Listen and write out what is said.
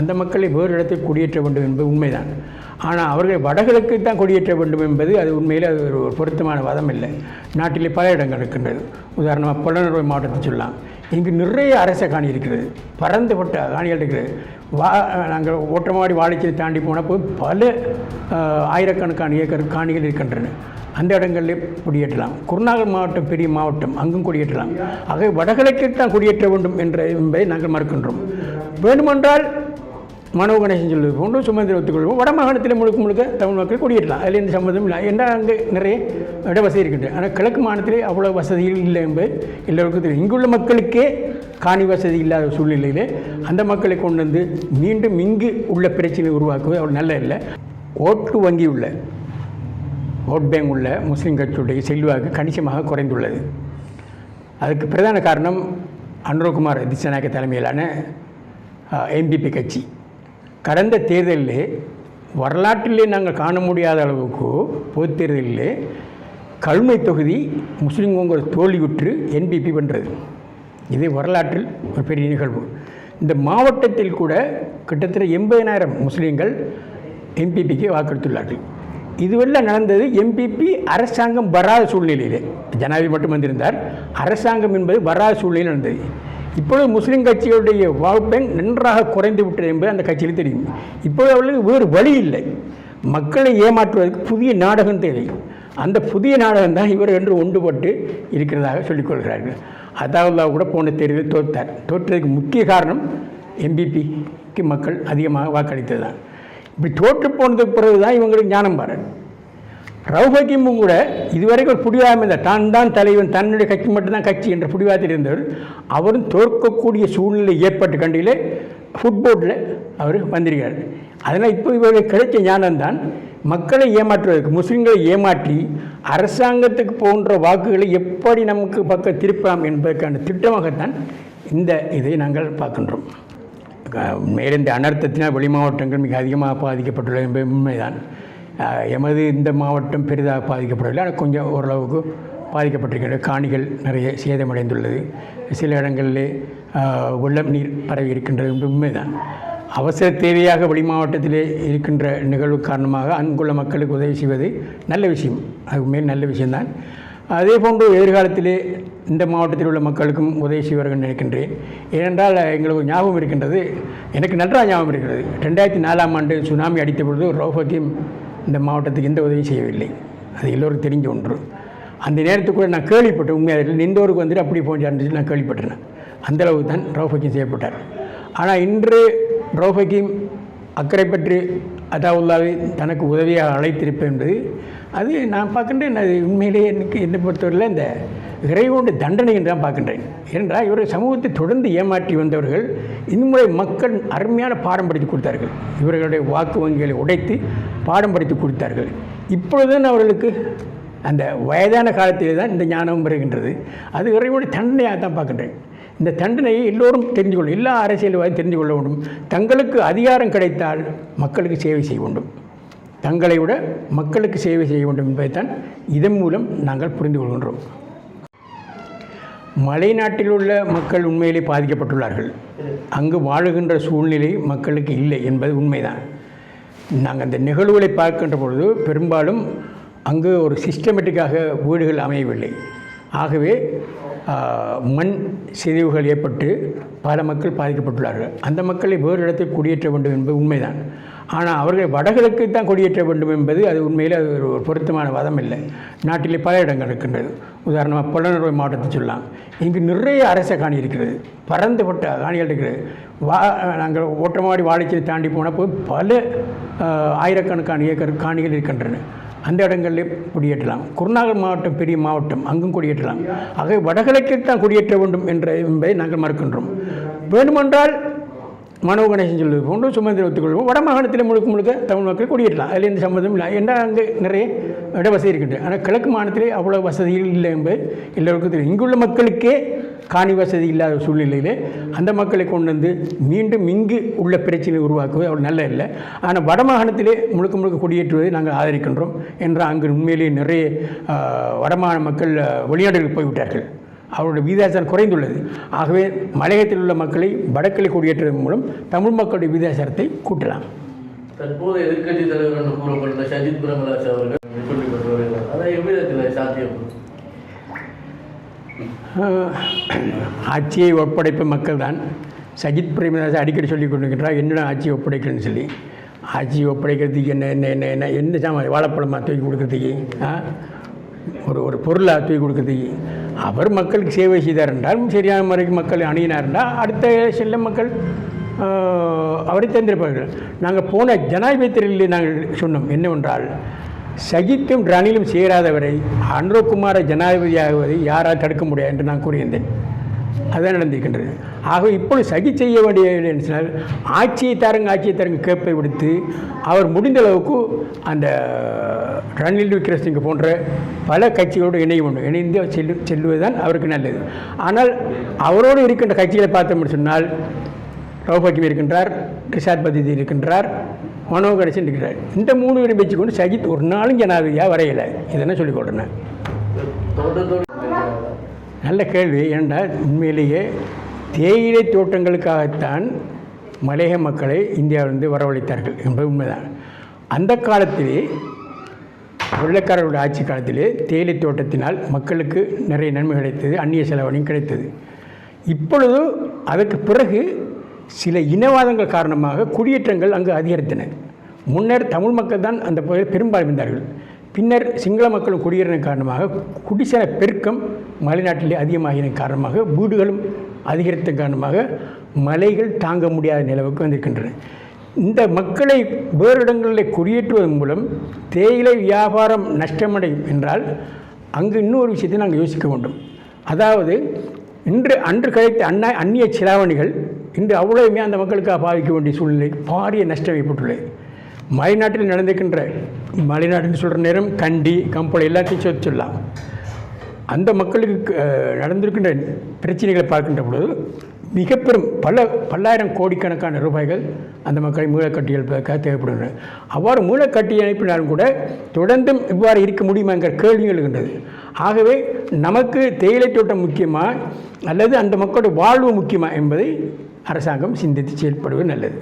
அந்த மக்களை வேறு இடத்தில் குடியேற்ற வேண்டும் என்பது உண்மைதான். ஆனால் அவர்கள் வடகிழக்கு தான் குடியேற்ற வேண்டும் என்பது அது உண்மையில் அது ஒரு பொருத்தமான வாதம் இல்லை. நாட்டிலே பல இடங்கள் இருக்கின்றது. உதாரணமாக புலனறுவை மாவட்டத்தை சொல்லலாம். இங்கு நிறைய அரச காணி இருக்கிறது. பரந்துபட்ட காணிகள் இருக்கிறது. வா நாங்கள் ஓட்டமாடி வாழைச்சலை தாண்டி போனப்போ பல ஆயிரக்கணக்கான ஏக்கர் காணிகள் இருக்கின்றன. அந்த இடங்களில் குடியேற்றலாம். குருநாகல் மாவட்டம் பெரிய மாவட்டம். அங்கும் குடியேற்றலாம். ஆகவே வடகிழக்கில் தான் குடியேற்ற வேண்டும் என்ற என்பதை நாங்கள் மறுக்கின்றோம். வேண்டுமென்றால் மனோ கணேசன் சொல்வது போன்று சுமந்திர ஒத்துக்கொள்வோம் வட மாகாணத்தில் முழுக்க முழுக்க தமிழ் மக்கள் குடியேறலாம் அதில் எந்த சம்மந்தம் இல்லை. ஏன்னா அங்கே நிறைய இட வசதி இருக்கின்றது. ஆனால் கிழக்கு மாநிலத்திலே அவ்வளோ வசதிகள் இல்லை என்பது எல்லோருக்கும் தெரியும். இங்குள்ள மக்களுக்கே காணி வசதி இல்லாத சூழ்நிலையிலே அந்த மக்களை கொண்டு வந்து மீண்டும் இங்கு உள்ள பிரச்சனை உருவாக்குவது அவ்வளோ நல்ல இல்லை ஓட்டு வங்கி உள்ள ஓட் பேங்க் உள்ள முஸ்லீம் கட்சியுடைய செல்வாக்கு கணிசமாக குறைந்துள்ளது. அதுக்கு பிரதான காரணம் அனுரகுமார் திசநாயக்க தலைமையிலான எம்பிபி கட்சி. கடந்த தேர்தலில் வரலாற்றிலே நாங்கள் காண முடியாத அளவுக்கு பொது தேர்தலில் கல்மை தொகுதி முஸ்லீம் காங்கிரஸ் தோல்வியுற்று என்பிபி வென்றது. இது வரலாற்றில் ஒரு பெரிய நிகழ்வு. இந்த மாவட்டத்தில் கூட கிட்டத்தட்ட எண்பதினாயிரம் முஸ்லீம்கள் எம்பிபிக்கு வாக்களித்துள்ளார்கள். இதுவெல்லாம் நடந்தது எம்பிபி அரசாங்கம் வராத சூழ்நிலையிலே. ஜனாதிபதி மட்டும் வந்திருந்தார். அரசாங்கம் என்பது வராத சூழ்நிலையில் நடந்தது. இப்பொழுது முஸ்லீம் கட்சிகளுடைய வாய்ப்பெண் நன்றாக குறைந்து விட்டது என்பது அந்த கட்சியில் தெரியும். இப்பொழுது அவர்களுக்கு வேறு வழி இல்லை. மக்களை ஏமாற்றுவதற்கு புதிய நாடகம் தேவை. அந்த புதிய நாடகம் தான் இவர் என்று ஒன்றுபட்டு இருக்கிறதாக சொல்லிக்கொள்கிறார்கள் அதாவது கூட போன தேர்தலில் தோற்றார். தோற்றதுக்கு முக்கிய காரணம் எம்பிபிக்கு மக்கள் அதிகமாக வாக்களித்தது தான் இப்படி தோற்று போனதுக்கு பிறகு தான் இவங்களுக்கு ஞானம் பாரு ரவுபக்கியமும் கூட இதுவரைக்கும் ஒரு புடிவாதம் இருந்தார் தான் தான் தலைவன் தன்னுடைய கட்சி மட்டும்தான் கட்சி என்ற புடிவாதத்தில் இருந்தவர் அவரும் தோற்கக்கூடிய சூழ்நிலை ஏற்பட்ட கண்டிலே ஃபுட்போர்டில் அவர் வந்திருக்கார் அதனால் இப்போ இவருக்கு கிடைச்ச ஞானம்தான் மக்களை ஏமாற்றுவதற்கு முஸ்லீம்களை ஏமாற்றி அரசாங்கத்துக்கு போன்ற வாக்குகளை எப்படி நமக்கு பக்கம் திருப்பலாம் என்பதற்கான திட்டமாகத்தான் இந்த இதை நாங்கள் பார்க்கின்றோம். க- இந்த அனர்த்தத்தினால் வெளி மாவட்டங்கள் மிக அதிகமாக பாதிக்கப்பட்டுள்ளது என்பது உண்மைதான். எமது இந்த மாவட்டம் பெரிதாக பாதிக்கப்படவில்லை. ஆனால் கொஞ்சம் ஓரளவுக்கு பாதிக்கப்பட்டிருக்கிறது. காணிகள் நிறைய சேதமடைந்துள்ளது. சில இடங்களிலே வெள்ளம் நீர் பரவி இருக்கின்றது என்பது உண்மைதான். அவசர தேவையாக வெளி மாவட்டத்திலே இருக்கின்ற நிகழ்வு காரணமாக அங்குள்ள மக்களுக்கு உதவி செய்வது நல்ல விஷயம். அது மேல் நல்ல விஷயம்தான். அதே போன்று எதிர்காலத்திலே இந்த மாவட்டத்தில் உள்ள மக்களுக்கும் உதவி செய்வார்கள் நினைக்கின்றேன். ஏனென்றால் எங்களுக்கு ஞாபகம் இருக்கின்றது. எனக்கு நன்றாக ஞாபகம் இருக்கிறது. ரெண்டாயிரத்தி நாலாம் ஆண்டு சுனாமி அடித்த பொழுது ரௌஃபக்கியும் இந்த மாவட்டத்துக்கு எந்த உதவியும் செய்யவில்லை. அது எல்லோருக்கும் தெரிஞ்ச ஒன்று. அந்த நேரத்துக்கு கூட நான் கேள்விப்பட்டேன் உண்மையாக நின்றோருக்கு வந்துட்டு அப்படி போஞ்சான்னு நான் கேள்விப்பட்டேன் அந்த தான் ரௌஃபக்கியம் செய்யப்பட்டார். ஆனால் இன்று ரௌஃபக்கியும் அக்கறை பற்றி அதாவுல்லாவை தனக்கு உதவியாக அழைத்திருப்பேன் என்பது அது நான் பார்க்கின்றேன். அது உண்மையிலேயே எனக்கு என்னை பொறுத்தவரையில் இந்த இறைவனுடைய தண்டனை என்று தான் பார்க்கின்றேன். ஏனென்றால் இவர்கள் சமூகத்தை தொடர்ந்து ஏமாற்றி வந்தவர்கள் இன்முறை மக்கள் அருமையான பாடம் படித்து கொடுத்தார்கள். இவர்களுடைய வாக்கு வங்கிகளை உடைத்து பாடம் படித்து கொடுத்தார்கள். இப்பொழுதுதான் அவர்களுக்கு அந்த வயதான காலத்தில் தான் இந்த ஞானம் வருகின்றது. அது இறைவனுடைய தண்டனையாக தான் பார்க்கின்றேன். இந்த தண்டனையை எல்லோரும் தெரிந்து கொள்ளும் எல்லா அரசியல்வாதியும் தெரிந்து கொள்ள வேண்டும். தங்களுக்கு அதிகாரம் கிடைத்தால் மக்களுக்கு சேவை செய்ய வேண்டும். தங்களை விட மக்களுக்கு சேவை செய்ய வேண்டும் என்பதைத்தான் இதன் மூலம் நாங்கள் புரிந்து கொள்கின்றோம். மலைநாட்டில் உள்ள மக்கள் உண்மையிலே பாதிக்கப்பட்டுள்ளார்கள். அங்கு வாழுகின்ற சூழ்நிலை மக்களுக்கு இல்லை என்பது உண்மைதான். நாங்கள் அந்த நிகழ்வுகளை பார்க்கின்ற பொழுது பெரும்பாலும் அங்கு ஒரு சிஸ்டமேட்டிக்காக வீடுகள் அமையவில்லை. ஆகவே மண் சிதைவுகள் ஏற்பட்டு பல மக்கள் பாதிக்கப்பட்டுள்ளார்கள். அந்த மக்களை வேறு இடத்தில் குடியேற்ற வேண்டும் என்பது உண்மைதான். ஆனால் அவர்கள் வடகிழக்கு தான் குடியேற்ற வேண்டும் என்பது அது உண்மையில் அது ஒரு பொருத்தமான வாதம் இல்லை. நாட்டிலே பல இடங்கள் இருக்கின்றது. உதாரணமாக புலனறுவை மாவட்டத்தை சொல்லலாம். இங்கு நிறைய அரச காணி இருக்கிறது. பரந்துபட்ட காணிகள் இருக்கிறது. வா நாங்கள் ஓட்டமாடி வாழைச்சியை தாண்டி போனப்போ பல ஆயிரக்கணக்கான ஏக்கர் காணிகள் இருக்கின்றன. அந்த இடங்களில் குடியேற்றலாம். குருநாகல் மாவட்டம் பெரிய மாவட்டம். அங்கும் குடியேற்றலாம். ஆகவே வடகிழக்கில் தான் குடியேற்ற வேண்டும் என்ற என்பதை நாங்கள் மறுக்கின்றோம். வேண்டுமென்றால் மனோ கணேசன் சொல்வது போன்று சுமந்திர ஒத்துக்கொள்வோம் வட மாகாணத்தில் முழுக்க முழுக்க தமிழ் மக்கள் குடியேற்றலாம் அதில் எந்த சம்மந்தம் இல்லை. என்றால் அங்கே நிறைய இட வசதி இருக்கின்றது. ஆனால் கிழக்கு மாநிலத்திலே அவ்வளோ வசதிகள் இல்லை என்பது எல்லோருக்கும் தெரியும். இங்குள்ள மக்களுக்கே காணி வசதி இல்லாத சூழ்நிலையிலே அந்த மக்களை கொண்டு வந்து மீண்டும் இங்கு உள்ள பிரச்சனை உருவாக்குவது அவ்வளோ நல்ல இல்லை. ஆனால் வடமாகாணத்திலே முழுக்க முழுக்க குடியேற்றுவதை நாங்கள் ஆதரிக்கின்றோம். என்றால் அங்கு உண்மையிலேயே நிறைய வடமாகாண மக்கள் வெளிநாடுகளுக்கு போய்விட்டார்கள். அவருடைய விகிதாச்சாரம் குறைந்துள்ளது. ஆகவே மலையகத்தில் உள்ள மக்களை வடக்கில் குடியேற்றுவதன் மூலம் தமிழ் மக்களுடைய விகிதாச்சாரத்தை கூட்டலாம். தற்போது எதிர்க்கட்சி தலைவர் என்று கூறப்படுற சஜித் பிரமதாஸ் அவர்கள் அதை எவ்விதத்தில் சாத்தியம்? ஆட்சியை ஒப்படைப்பு மக்கள் தான் சஜித் பிரேமதாஸ் அடிக்கடி சொல்லி கொண்டிருக்கின்றார் என்னிடம் ஆட்சியை ஒப்படைக்கலன்னு சொல்லி. ஆட்சியை ஒப்படைக்கிறதுக்கு என்ன என்ன என்ன என்ன என்ன சாமான் வாழைப்பழமாக தூக்கி கொடுக்கறதுக்கு? ஒரு ஒரு பொருளாக தூக்கி கொடுக்கறதுக்கு? அவர் மக்களுக்கு சேவை செய்தார் என்றால் சரியான முறைக்கு மக்கள் அணுகினார் என்றால் அடுத்த செல்ல மக்கள் அவரை தேர்ந்தெடுப்பார்கள். நாங்கள் போன ஜனாதிபதி தேர்தலில் நாங்கள் சொன்னோம் என்னவென்றால் சகித்தும் ரணிலும் சேராதவரை அனுரகுமார ஜனாதிபதியாகுவதை யாரால் தடுக்க முடியாது என்று நான் கூறியிருந்தேன். அதுதான் நடந்திருக்கின்றது. ஆகவே இப்பொழுது சகி செய்ய வேண்டிய என்ன ஆட்சியை தாருங்க ஆட்சியை தாருங்க கேட்பை விடுத்து அவர் முடிந்த அளவுக்கு அந்த ரணில் விக்ரமசிங்க போன்ற பல கட்சிகளோடு இணைய வேண்டும். இணைந்து செல்லு செல்லுவதுதான் அவருக்கு நல்லது. ஆனால் அவரோடு இருக்கின்ற கட்சிகளை பார்த்தோம்னு சொன்னால் ரவுபக்கிம் இருக்கின்றார் ரிஷாத் பதிதி இருக்கின்றார் மனோ கணேசன் இருக்கிறார் இந்த மூணு பேரும் வச்சுக்கொண்டு சஜித் ஒரு நாளும் ஜனாதிபதியாக வரையலை. இதெல்லாம் சொல்லிக் கொடுறேன் நல்ல கேள்வி. என்றால் உண்மையிலேயே தேயிலை தோட்டங்களுக்காகத்தான் மலையக மக்களை இந்தியாவிலிருந்து வரவழைத்தார்கள் என்பது உண்மைதான். அந்த காலத்திலே வெள்ளக்காரர்களுடைய ஆட்சி காலத்திலே தேயிலை தோட்டத்தினால் மக்களுக்கு நிறைய நன்மை கிடைத்தது அந்நிய செலவணியும் கிடைத்தது. இப்பொழுது அதற்கு பிறகு சில இனவாதங்கள் காரணமாக குடியேற்றங்கள் அங்கு அதிகரித்தன. முன்னர் தமிழ் மக்கள் தான் அந்த பகுதியில் பெரும்பாலும் இருந்தார்கள் பின்னர் சிங்கள மக்களும் குடியேறின காரணமாக குடிசன பெருக்கம் மலைநாட்டிலே அதிகமாகின காரணமாக வீடுகளும் அதிகரித்த காரணமாக மலைகள் தாங்க முடியாத நிலவுக்கு வந்திருக்கின்றன. இந்த மக்களை வேறு இடங்களில் குடியேற்றுவதன் மூலம் தேயிலை வியாபாரம் நஷ்டமடையும் என்றால் அங்கு இன்னொரு விஷயத்தை நாங்கள் யோசிக்க வேண்டும். அதாவது இன்று அன்று கிடைத்த அண்ணா அந்நிய சிலாவணிகள் இன்று அவ்வளவுமே அந்த மக்களுக்காக பாதிக்க வேண்டிய சூழ்நிலை பாரிய நஷ்டம் ஏற்பட்டுள்ளது. மலைநாட்டில் நடந்திருக்கின்ற மலைநாட்டில் சொல்கிற நேரம் கண்டி கம்பளை எல்லாத்தையும் சொல்லலாம். அந்த மக்களுக்கு நடந்திருக்கின்ற பிரச்சனைகளை பார்க்கின்ற பொழுது மிக பெரும் பல பல்லாயிரம் கோடிக்கணக்கான ரூபாய்கள் அந்த மக்களை மூளைக்கட்டி எழுப்பதற்காக தேவைப்படுகின்றன. அவ்வாறு மூளைக்கட்டி அனுப்பினாலும் கூட தொடர்ந்தும் இவ்வாறு இருக்க முடியுமா என்கிற கேள்வி எழுகின்றது. ஆகவே நமக்கு தேயிலை தோட்டம் முக்கியமா அல்லது அந்த மக்களுடைய வாழ்வு முக்கியமா என்பதை அரசாங்கம் சிந்தித்து செயல்படுவது நல்லது.